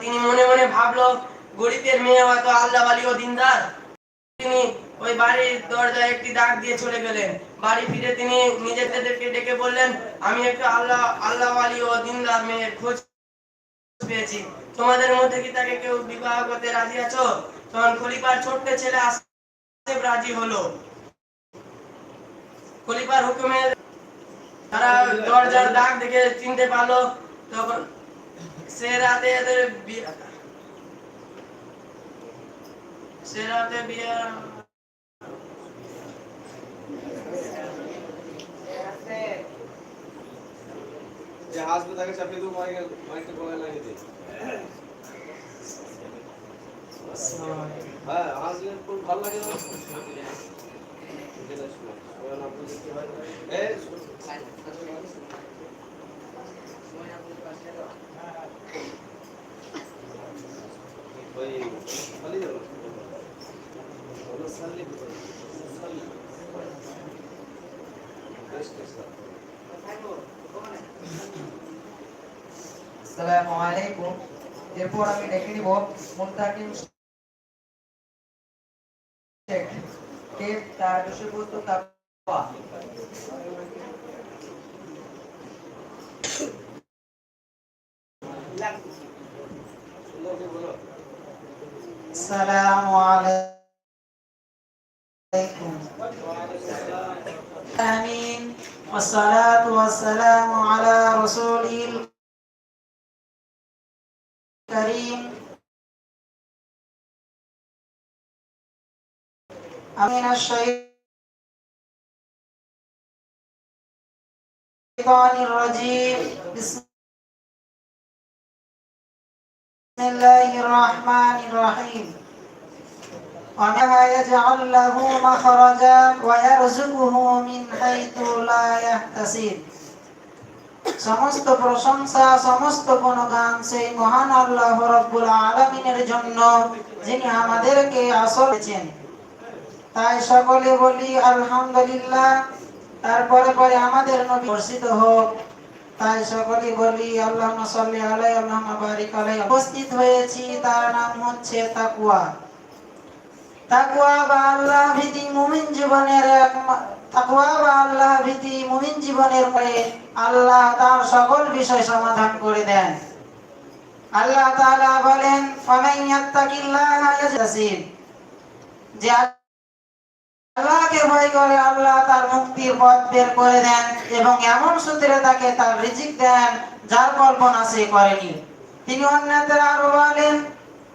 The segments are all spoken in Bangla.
তিনি মনে মনে ভাবলো, গরিবের মেয়ে হয়তো আল্লাহ আলী ও দিনদার। তিনি ওই বাড়ির দরজায় একটি ডাক দিয়ে চলে গেলেন। বাড়ি ফিরে তিনি নিজেদেরকে ডেকে বললেন, আমি একটু আল্লাহ আল্লাহ আলী ও দিনদার মেয়ের খোঁজ পেয়েছি। তোমাদের মধ্যে কি তাকে কেউ বিবাহ করতে রাজি আছো? তখন খলিফার ছোট্ট ছেলে আসিফ রাজি হলো। খলিফার হুকুমে তারা দরজার ডাক দেখে চিনতে পারল। তখন Serate ya dari bi. Serate biar. جہاز بتا کے سفید ہوں আসসালামু এরপর আমি ডেকে নিব মুন্তাকিম শেখ কে তার বিষয়বস্তু তাকওয়া السلام عليكم. آمين. والصلاة والسلام على رسوله الكريم. امين الشيطان الرجيم. بسم الرحمن الرحيم ومنها يجعل له مخرجا ويرزقه من حيث لا يحتسب সমস্ত প্রশংসা সমস্ত গুণগান সেই মহান আল্লাহ রব্বুল আলমিনের জন্য যিনি আমাদেরকে আসলেছেন তাই সকলে বলি আলহামদুলিল্লাহ তারপরে পরে আমাদের নবী বর্ষিত হোক তাই সকলে বলি আল্লাহ আলাই আল্লাহ আলাই উপস্থিত হয়েছি, তার নাম হচ্ছে তাকুয়া তাকওয়া বা আল্লাহ ভীতি মুমিন জীবনের এক তাকওয়া বা আল্লাহ ভীতি মুমিন জীবনের পরে আল্লাহ তার সকল বিষয় সমাধান করে দেন। আল্লাহ তাআলা বলেন ফামান ইয়াত্তাকিল্লাহা যে আল্লাহকে ভয় করে আল্লাহ তার মুক্তির পথ বের করে দেন এবং এমন সূত্রে তাকে তার রিজিক দেন যার কল্পনা সে করেনি তিনি অন্যদের আরো বলেন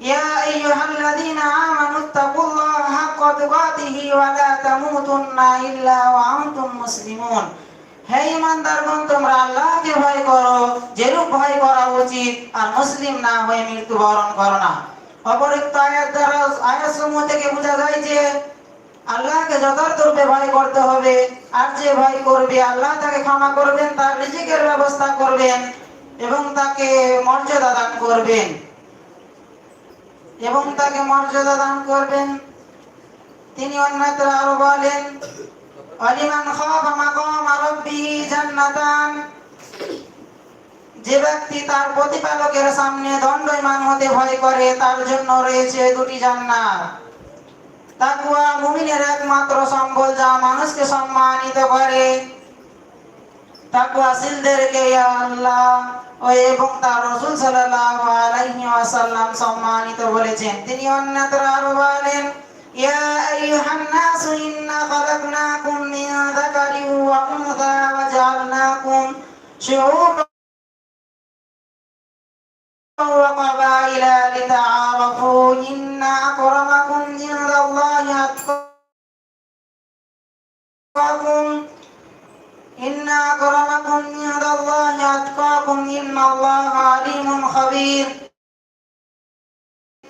يا أيها الذين آمنوا اتقوا الله حق تقاته ولا تموتن إلا وأنتم مسلمون হে ইমানদারগণ তোমরা আল্লাহকে ভয় করো যেরূপ ভয় করা উচিত আর মুসলিম না হয়ে মৃত্যুবরণ করো না অপরিক্ত আয়াত দ্বারা আয়াত সমূহ থেকে বোঝা যায় যে আল্লাহকে যথার্থরূপে ভয় করতে হবে। আর যে ভয় করবে, আল্লাহ তাকে ক্ষমা করবেন, তার রিজিকের ব্যবস্থা করবেন এবং তাকে মর্যাদা দান করবেন। এবং তাকে মর্যাদা দান করবেন। তিনি অন্যত্র আরও বলেন, অলিমান খাফা মাকাম রাব্বিহি জান্নাতান। যে ব্যক্তি তার প্রতিপালকের সামনে দণ্ডয়মান হতে ভয় করে, তার জন্য রয়েছে দুটি জান্নাত। তাকওয়া মুমিনের একমাত্র সম্বল যা মানুষকে সম্মানিত করে। তাকওয়াশীলদেরকে ইয়া আল্লাহ ও এবং তার রাসূল সাল্লাল্লাহু আলাইহি ওয়াসাল্লাম সম্মানিত বলেছেন। তিনি অন্যত্র আরও বলেন, ইয়া আইয়ুহান নাস ইন্না খালাকনাকুম মিন যাকারিন ওয়া উনসা ওয়া জাআলনাকুম শুউবান وقبائل لتعارفوا إن أكرمكم عند الله أتقاكم إن أكرمكم عند الله أتقاكم إن الله عليم خبير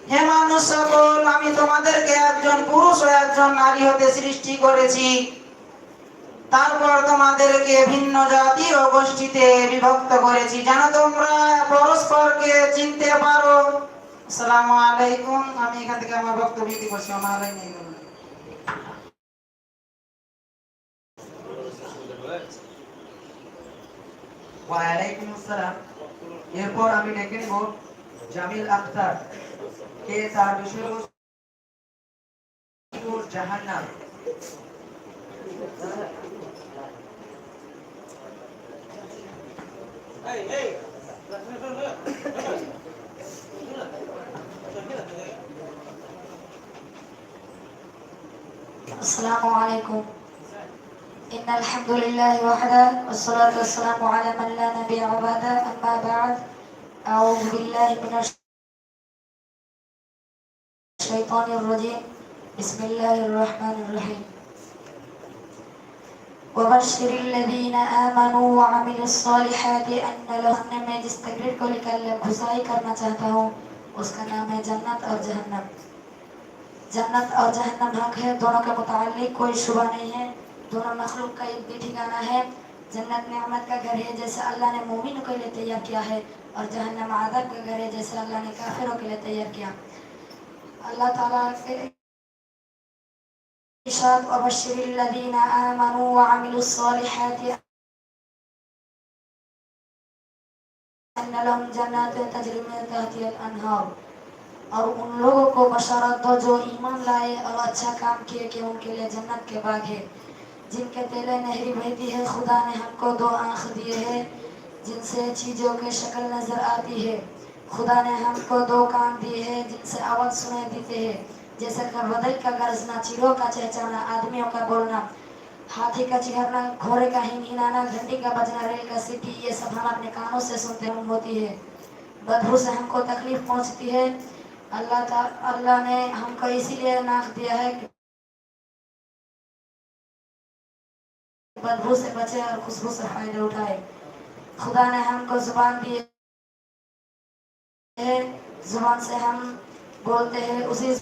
হে মানুষ সকল আমি তোমাদেরকে একজন পুরুষ ও একজন নারী হতে সৃষ্টি করেছি তারপর তোমাদেরকে ভিন্ন জাতি ও গোষ্ঠীতে বিভক্ত করেছি। যেন তোমরা পরস্পরকে চিনতে পারো। আসসালামু আলাইকুম। আমি এখান থেকে আমার বক্তব্য করছি আমার ওয়ালাইকুম এরপর আমি ডেকে নেব জামিল আখতার। কে তার বিষয়বস্তু? السلام عليكم. إن الحمد لله وحده والصلاة والسلام على من لا نبي بعده أما بعد. أعوذ بالله من الشيطان الرجيم. بسم الله الرحمن الرحيم. وبشر الذين آمنوا وعملوا الصالحات أن لهم نے میں جس تقریر کرنا چاہتا ہوں اس کا نام ہے جنت اور جہنم. جنت اور جہنم حق ہے، دونوں کے متعلق کوئی شبہ نہیں ہے. دونوں مخلوق کا ایک بھی ٹھکانہ ہے. جنت نعمت کا گھر ہے جیسے اللہ نے مومن کے لیے تیار کیا ہے، اور جہنم عذاب کا گھر ہے جیسے اللہ نے کافروں کے لیے تیار کیا. اللہ تعالیٰ سے الشاب وبشر الذين آمنوا وعملوا الصالحات أن لهم جنات تجري من تحتها الأنهار. اور ان لوگوں کو بشارت دو جو ایمان لائے اور اچھا کام کیے کہ ان کے لیے جنت کے باغ ہے جن کے تیلے نہری بہتی ہے، خدا نے ہم کو دو آنکھ دیے ہیں۔ جن سے چیزوں کی شکل نظر آتی ہے، خدا نے ہم کو دو کان دیے ہیں۔ جن سے آواز سنے دیتے ہیں۔ جیسے بدل کا گرجنا چیروں کا چہچانا آدمیوں کا بولنا ہاتھی کا چہرنا گھوڑے کا ہین ہنانا گھنٹی کا بجنا ریل کا سیٹی یہ سب ہم اپنے کانوں سے سنتے ہم ہوتی ہے بدبو سے ہم کو تکلیف پہنچتی ہے اللہ تعالیٰ اللہ نے ہم کو اسی لیے ناک دیا ہے بدبو سے بچے اور خوشبو سے فائدہ اٹھائے خدا نے ہم کو زبان دی ہے زبان سے ہم بولتے ہیں اسی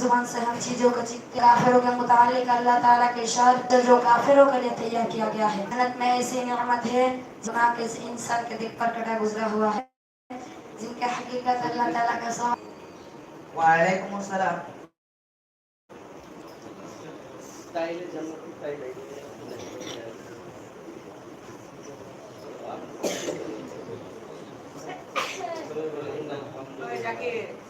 زبان سے ہم چیزوں کو کافروں کے متعلق اللہ تعالیٰ کے شر جو کافروں کے لیے تیار کیا گیا ہے۔ جنت میں ایسی نعمت ہے جنا کے انسان کے دکھ پر کٹا گزرا ہوا ہے جن کے حقیقت اللہ تعالیٰ کا سو وعلیکم السلام۔ Thank you.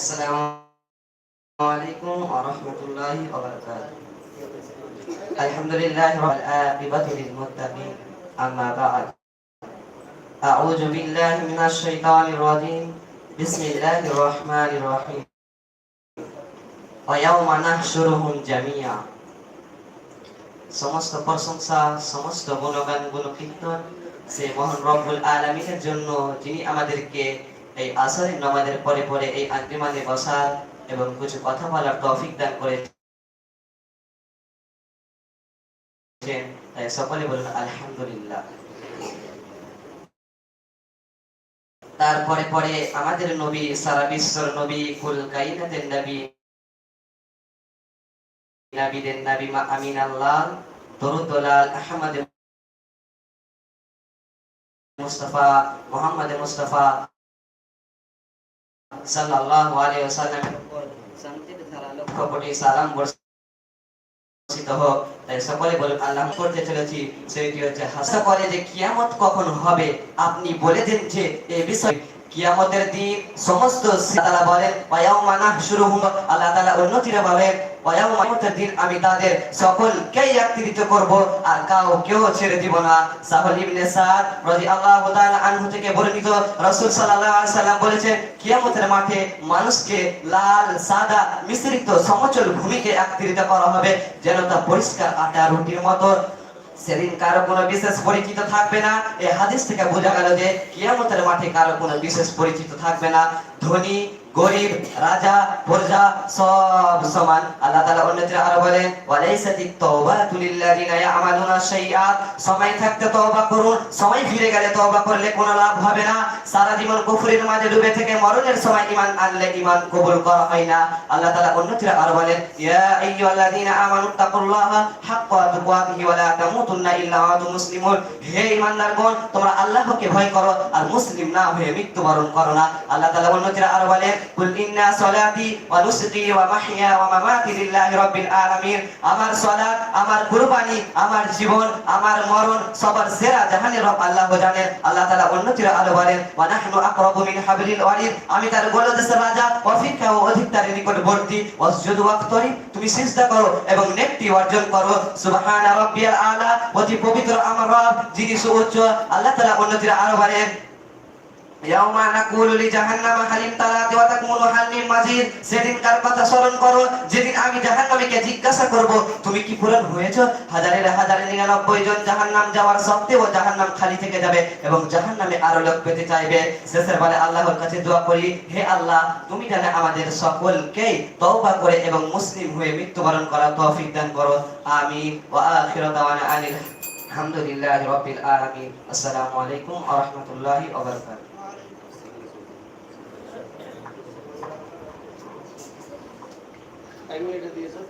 السلام عليكم ورحمة الله وبركاته الحمد لله والعاقبة للمتقين أما بعد أعوذ بالله من الشيطان الرجيم بسم الله الرحمن الرحيم ويوم نحشرهم جميعا সমস্ত প্রশংসা সমস্ত গুণগান গুণকীর্তন সে মহান রব্বুল আলমিনের জন্য যিনি আমাদেরকে এই আসরের নামাজের পরে পরে এই আঞ্জুমানে বসার এবং কিছু কথা বলার তৌফিক দান করেছেন তাই সকলে বলুন, আলহামদুলিল্লাহ। তারপরে পরে আমাদের নবী, সারা বিশ্বর নবী, কুল কাইনাতের নবী, নাবিদের নবী মা আমিন আল্লাহ দরুদ্দোলাল আহমদ মুস্তাফা, মোহাম্মদ মুস্তাফা সাল্লাল্লাহু আলাইহি ওয়াসাল্লামের উপর শান্তির ধারা লক্ষ কোটি সালাম বর্ষিত হোক। তাই সকলে বলুন আল্লাহ করতে চলেছি। সেটি হচ্ছে হাসা করে যে কিয়ামত কখন হবে আপনি বলে দিন যে এই বিষয়। কিয়ামতের দিন সমস্ত আল্লাহ বলেন পায়াও মানা শুরু হলো আল্লাহ তাআলা উন্নতিরা বলেন আমি তাদের সকলকেই একত্রিত করব আর কাউকেও ছেড়ে দিব না। সাহল ইবনে সাদ তাআলা আনহু থেকে বর্ণিত রাসূল সাল্লাল্লাহু আলাইহি সাল্লাম কিয়ামতের মাঠে মানুষকে লাল, সাদা, মিশ্রিত সমচল ভূমিকে একত্রিত করা হবে যেন তা পরিষ্কার আটা, রুটির মতো। সেদিন কারও কোনো বিশেষ পরিচিত থাকবে না। হাদিস থেকে বোঝা গেল যে কিয়ামতের মাঠে কারও কোনো বিশেষ পরিচিত থাকবে না। ধনী গরিব, রাজা, প্রজা, সব সমান। আল্লাহ তাআলা অন্যত্র আরও বলেন ওয়ালাইসাতিত তাওবাতু লিল্লাযিনা ইয়ামালুনা শাইআত সময় থাকতে তওবা করুন, সময় ফিরে গেলে তওবা করলে কোনো লাভ হবে না। সারা জীবন কুফরের মাঝে ডুবে থেকে মরণের সময় ঈমান আনলে ঈমান কবুল করা হয় না। আল্লাহ তাআলা অন্যত্র আরও বলেন, ইয়া আইয়ুহাল্লাযিনা আমানু তাকুল্লাহা হাক্কা তুকাতিহি ওয়া লা তামুতুন্না ইল্লা ওয়া আনতুম মুসলিমুন। হে ঈমানদারগণ, তোমরা আল্লাহকে ভয় করো আর মুসলিম না হয়ে মৃত্যুবরণ করো না। আল্লাহ তাআলা অন্যত্র আরও বলেন কুল ইন্না সলাতি ওয়া নুসুকি ওয়া মাহইয়া ওয়া মামাতি লিল্লাহি রাব্বিল আলামিন আমার সালাত আমার কুরবানি আমার জীবন আমার মরণ, সবার সেরা জাহানের রব আল্লাহ জানেন। আল্লাহ তাআলা অন্যত্র আরও বলেন, ওয়া নাহনু আকরাবু মিন হাবলিল ওয়ারিদ আমি তার গোলদেশের রাজা, অপেক্ষা ও অধিক তার নিকটবর্তী। ওয়াসজুদু ওয়াক্তরি, তুমি সিজদা করো এবং নেকটি অর্জন করো। সুবহানা রাব্বিয়াল আলা, অতি পবিত্র আমার রব, যিনি সুউচ্চ। আল্লাহ তাআলা অন্যত্র আরও বলেন ইয়াউমা নাকুলু লিজাহান্নামা হালিম তালাতি ওয়া তাকমুলু হাল মিন মাজিদ সেদিনকার কথা স্মরণ করো, যেদিন আমি জাহান্নামীকে জিজ্ঞাসা করব, তুমি কি পূরণ হয়েছো? হাজারের হাজারে নিরানব্বই জন জাহান্নাম যাওয়ার সত্ত্বেও জাহান্নাম খালি থেকে যাবে এবং জাহান্নামে আরও লোক পেতে চাইবে। শেষের আল্লাহর কাছে দোয়া করি, হে আল্লাহ, তুমি আমাদের সকলকে তওবা করে এবং মুসলিম হয়ে মৃত্যুবরণ করার তৌফিক দান করো। আমিন। ওয়া আখিরু দাওয়ানা আলহামদুলিল্লাহি রাব্বিল আলামিন। আসসালামু আলাইকুম ওয়া রাহমাতুল্লাহি ওয়া বারাকাতুহু। టైం ఏంటది సార్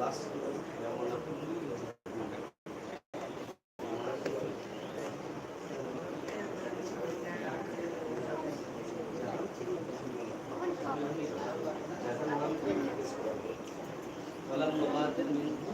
లాస్ట్ ولم تقاتل منهم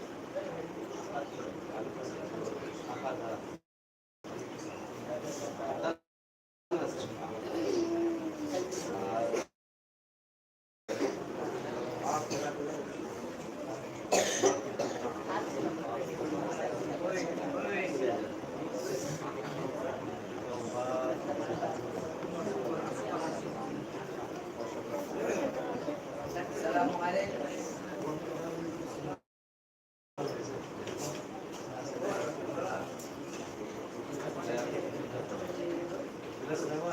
আসসালামু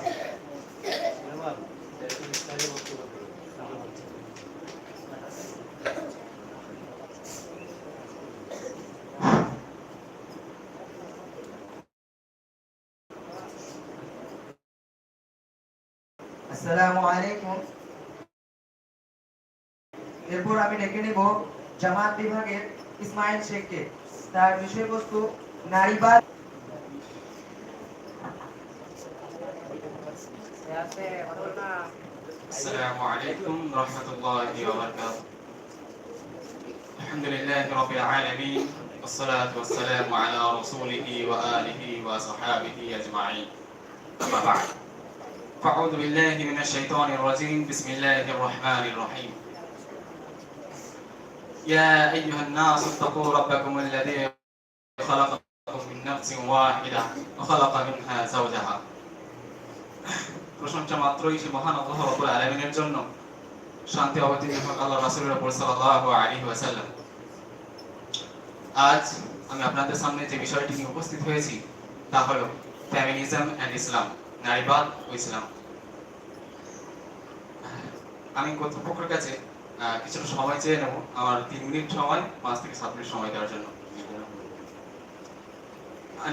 আলাইকুম এরপর আমি ডেকে নেব জামাত বিভাগের ইসমাইল শেখকে তার বিষয়বস্তু নারীবাদ السلام عليكم ورحمة الله وبركاته. الحمد لله رب العالمين والصلاة والسلام على رسوله وآله وصحابه أجمعين. أما بعد فأعوذ بالله من الشيطان الرجيم. بسم الله الرحمن الرحيم. يا أيها الناس اتقوا ربكم الذي خلقكم من نفس واحدة وخلق منها زوجها. প্রশংসা মাত্রই সে মহান আল্লাহ রাব্বুল আলামিনের জন্য। শান্তি অবতীর্ণ হোক আল্লাহ রাসূলের উপর সাল্লাল্লাহু আলাইহি ওয়াসাল্লাম। আজ আমি আপনাদের সামনে যে বিষয়টি নিয়ে উপস্থিত হয়েছি, তা হলো ফেমিনিজম এন্ড ইসলাম নারীবাদ ও ইসলাম। আমি কর্তৃপক্ষের কাছে কিছুটা সময় চেয়ে নেব, আমার তিন মিনিট সময়, পাঁচ থেকে সাত মিনিট সময় দেওয়ার জন্য।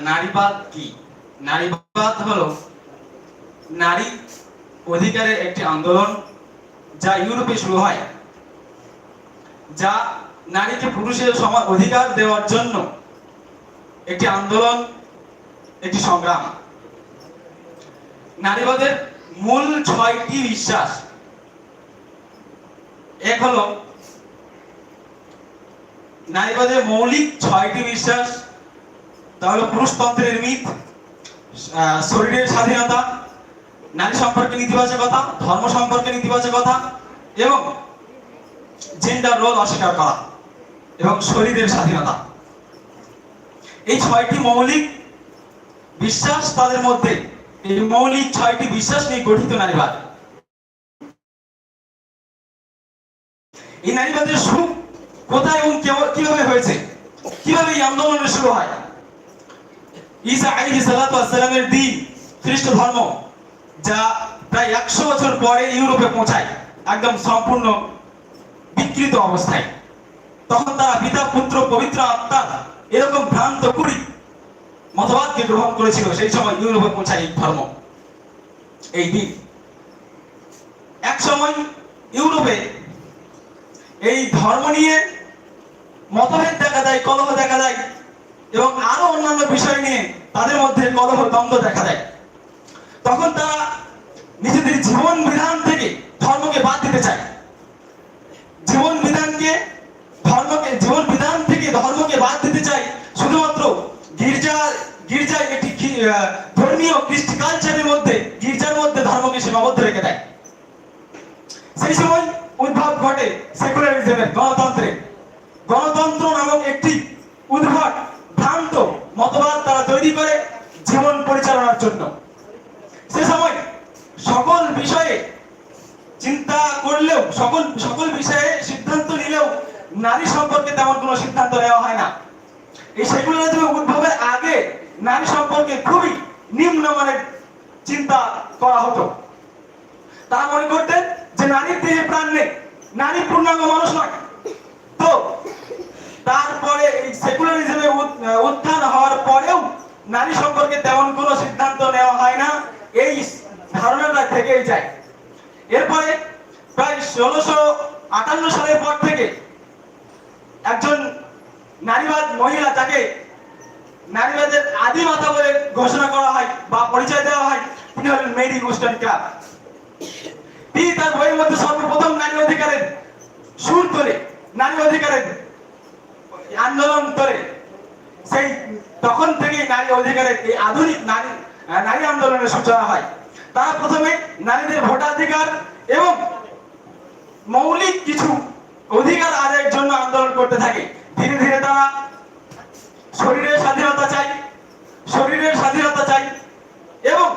নারীবাদ কি? নারীবাদ হলো নারী অধিকারের একটি আন্দোলন যা ইউরোপে শুরু হয়, যা নারীকে পুরুষের সমান অধিকার দেওয়ার জন্য একটি আন্দোলন, একটি সংগ্রাম। নারীবাদের মূল ছয়টি বিশ্বাস। এক হলো, নারীবাদের মৌলিক ছয়টি বিশ্বাস, তা হলো পুরুষতন্ত্রের মিথ শরীরের স্বাধীনতা নারী সম্পর্কে নেতিবাচকতা ধর্ম সম্পর্কে নেতিবাচকতা এবং জেন্ডার রোল অস্বীকার করা, এবং শরীরের স্বাধীনতা। এই ছয়টি মৌলিক বিশ্বাস তাদের মধ্যে, এই মৌলিক ছয়টি বিশ্বাস নিয়ে গঠিত নারীবাদ। এই নারীবাদের শুরু কোথায় এবং কীভাবে হয়েছে? কীভাবে এই আন্দোলনের শুরু হয়? ঈসা আলাইহিস সালাতু ওয়াস সালামের দিন, খ্রিস্ট ধর্ম। যা প্রায় একশো বছর পরে ইউরোপে পৌঁছায়, একদম সম্পূর্ণ বিকৃত অবস্থায়। তখন তারা পিতা, পুত্র, পবিত্র আত্মা এরকম ভ্রান্ত কুড়ি মতবাদকে গ্রহণ করেছিল, সেই সময় ইউরোপে পৌঁছায় এই ধর্ম, এই দিন। এক সময় ইউরোপে এই ধর্ম নিয়ে মতভেদ দেখা যায় কলহ দেখা যায় এবং আরও অন্যান্য বিষয় নিয়ে তাদের মধ্যে কলহ দ্বন্দ্ব দেখা দেয়। তখন তারা নিজেদের জীবন বিধান থেকে ধর্মকে বাদ দিতে চায়। জীবন বিধানকে, ধর্মকে, জীবন বিধান থেকে ধর্মকে বাদ দিতে চাই শুধুমাত্র গির্জা, গির্জায় একটি ধর্মীয় কৃষ্টি কালচারের মধ্যে, গির্জার মধ্যে ধর্মকে সীমাবদ্ধ রেখে দেয়। সেই সময় উদ্ভব ঘটে সেকুলারিজমের গণতন্ত্রে। গণতন্ত্র নামক একটি উদ্ভট ভ্রান্ত মতবাদ তারা তৈরি করে জীবন পরিচালনার জন্য। সে সময় সকল বিষয়ে চিন্তা করলেও, সকল সকল বিষয়ে সিদ্ধান্ত নিলেও নারী সম্পর্কে তেমন কোনো সিদ্ধান্ত নেওয়া হয় না। এই সেকুলারিজমের উদ্ভবের আগে নারী সম্পর্কে খুবই নিম্নমানের চিন্তা করা হতো। তারা মনে করতেন যে নারীর দেহে প্রাণ নেই, নারী পূর্ণাঙ্গ মানুষ নয়। তো তারপরে এই সেকুলারিজমের উত- উত্থান হওয়ার পরেও নারী সম্পর্কে তেমন কোনো সিদ্ধান্ত নেওয়া হয় ধারণাটা থেকেই যায়। এরপরে প্রায় ষোলোশো আটান্ন সালের পর থেকে একজন নারীবাদ মহিলা যাকে নারীবাদের আদি মাতা বলে ঘোষণা করা হয় বা পরিচয় দেওয়া হয়, তিনি হলেন মেরি গুস্টন ক্লাব তিনি তার বইয়ের মধ্যে সর্বপ্রথম নারী অধিকারের সুর তোলে, নারী অধিকারের আন্দোলন করে সেই তখন থেকেই নারী অধিকারের এই আধুনিক নারী নারী আন্দোলনের সূচনা হয়। তারা প্রথমে নারীদের ভোটাধিকার এবং মৌলিক কিছু অধিকার আদায়ের জন্য আন্দোলন করতে থাকে। ধীরে ধীরে তারা শরীরের স্বাধীনতা চাই শরীরের স্বাধীনতা চাই এবং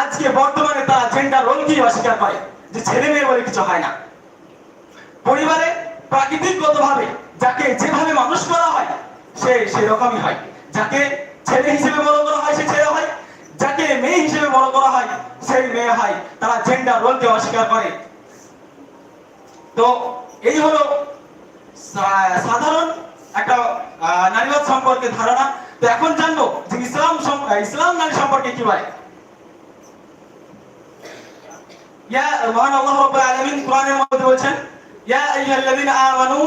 আজকে বর্তমানে তারা জেন্ডার রোলকেই অস্বীকার করে, যে ছেলে মেয়ে বলে কিছু হয় না। পরিবারে প্রাকৃতিকগত ভাবে যাকে যেভাবে মানুষ করা হয়, সে সেরকমই হয়। যাকে ছেলে হিসেবে বড় করা হয়, সে ছেলে হয়। যাকে মেয়ে হিসেবে বড় করা হয়, সেই মেয়ে হয়, তারা জেন্ডার রোলকে অস্বীকার করে। তো এই হলো সাধারণ একটা নারীবাদ সম্পর্কে ধারণা। তো এখন জানব যে ইসলাম ইসলাম নারী সম্পর্কে কি বলে। ইয়া মহান আল্লাহ রাব্বুল আলামিন কোরআনের মধ্যে বলছেন, ইয়া আইয়ুহাল্লাযীনা আমানু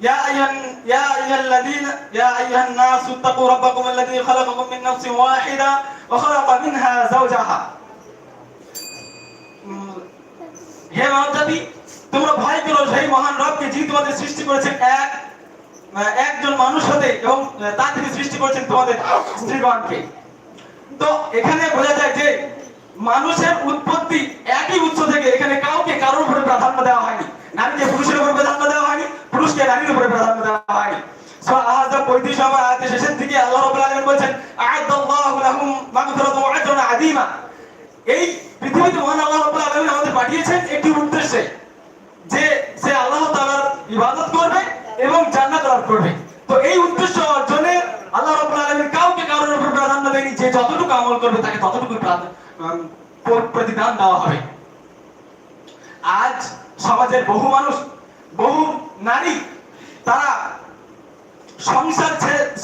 يا أيها يا أيها الذين يا أيها الناس اتقوا ربكم الذي خلقكم من نفس واحدة وخلق منها زوجها উম, হে মানব জাতি তোমরা ভয় করো সেই মহান রবকে যিনি তোমাদের সৃষ্টি করেছেন এক আহ, একজন মানুষ হতে এবং আহ, তার থেকে সৃষ্টি করেছেন তোমাদের স্ত্রীগণকে তো এখানে বোঝা যায় যে মানুষের উৎপত্তি একই উৎস থেকে এখানে কাউকে কারোর উপরে প্রাধান্য দেওয়া হয়নি নারীকে পুরুষের উপরে প্রাধান্য দেওয়া হয়নি, পুরুষকে নারীর উপরে প্রাধান্য দেওয়া হয়নি। সূরা আহজাব 35 নম্বর আয়াতের শেষের দিকে আল্লাহ রাব্বুল আলামিন বলেছেন, আ'আদাল্লাহু লাহুম মাগফিরাতান ওয়া আজরান আযীমা। এই এবং জান্নাত লাভ করবে। তো এই উদ্দেশ্য অর্জনে আল্লাহ রাব্বুল কাউকে কারোর উপর প্রাধান্য দেয়নি, যে যতটুকু আমল করবে তাকে ততটুকু প্রতিদান দেওয়া হবে। আজ সমাজের বহু মানুষ, বহু নারী, তারা সংসার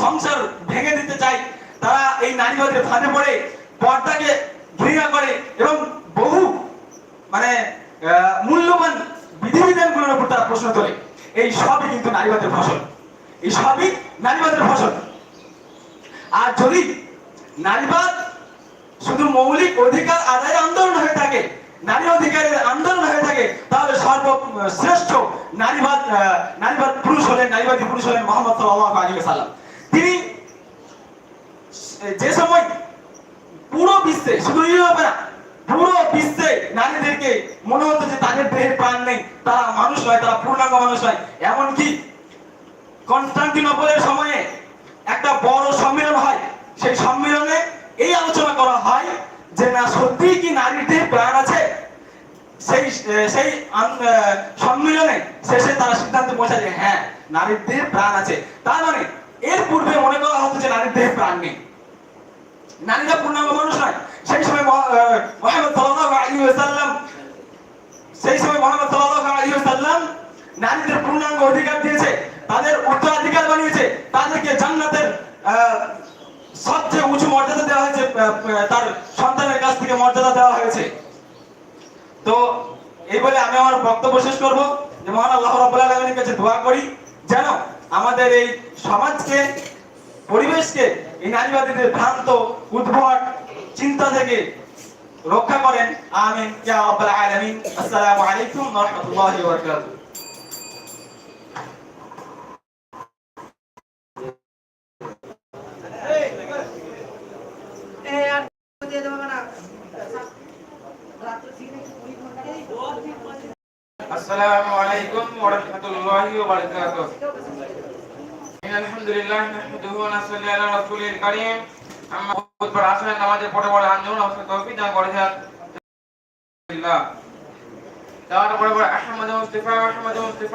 সংসার ভেঙে দিতে চায়। তারা এই নারীবাদের ফাঁদে পড়ে, পর্দাকে ঘৃণা করে এবং বহু মানে মূল্যবান বিধিবিধানগুলোর উপর তারা প্রশ্ন তোলে। এই সবই কিন্তু নারীবাদের ফসল। এই সবই নারীবাদের ফসল। আর যদি নারীবাদ শুধু মৌলিক অধিকার আদায় আন্দোলন হয়ে থাকে নারী অধিকারের আন্দোলন হয়ে থাকে, তাহলে সর্বশ্রেষ্ঠ নারীবাদ নারীবাদ পুরুষ হলেন, নারীবাদী পুরুষ হলেন মোহাম্মদ সাল্লাল্লাহু আলাইহি সাল্লাম তিনি যে সময় পুরো বিশ্বে, শুধু ইউরোপে না, পুরো বিশ্বে নারীদেরকে মনে হতো যে তাদের দেহে প্রাণ নেই, তারা মানুষ নয়, তারা পূর্ণাঙ্গ মানুষ নয়, এমনকি কনস্টান্টিনোপলের সময়ে একটা বড় সম্মেলন হয়, সেই সম্মেলনে এই আলোচনা করা হয় যে না সত্যি কি নারীদের প্রাণ আছে? সেই সেই সম্মেলনে শেষে তারা সিদ্ধান্ত পৌঁছায় যে হ্যাঁ নারীর দেহে প্রাণ আছে। তার মানে এর পূর্বে মনে করা হতো যে নারীর দেহে প্রাণ নেই। নারীরা পূর্ণাঙ্গ মানুষ নয়। সেই সময় মোহাম্মদ ওয়াসাল্লাম, সেই সময় মোহাম্মদ সাল্লাল্লাহু আলাইহি ওয়াসাল্লাম নারীদের পূর্ণাঙ্গ অধিকার দিয়েছে, তাদের উত্তরাধিকার বানিয়েছে, তাদেরকে জান্নাতের সবচেয়ে উঁচু মর্যাদা দেওয়া হয়েছে তার সন্তানের কাছ থেকে মর্যাদা দেওয়া হয়েছে। তো এই বলে আমি আমার বক্তব্য শেষ করব। যে মহান আল্লাহ রাব্বুল আলামিনের কাছে দোয়া করি। যেন আমাদের এই সমাজকে, পরিবেশকে এই নারীবাদীদের ভ্রান্ত, উদ্ভট চিন্তা থেকে রক্ষা করেন। আমিন। ইয়া রাব্বুল আলামিন। আসসালামু আলাইকুম ওয়া রাহমাতুল্লাহি ওয়া বারাকাতুহু। জিকির করেন আম্মা বহুত বড় আসরের নামাজে পড়ে পড়ে আঞ্জুন অবশ্যই তৌফিক দান করেছেন আলহামদুলিল্লাহ। তারপরে আহমদ মুস্তাফা আহমদ মুস্তাফা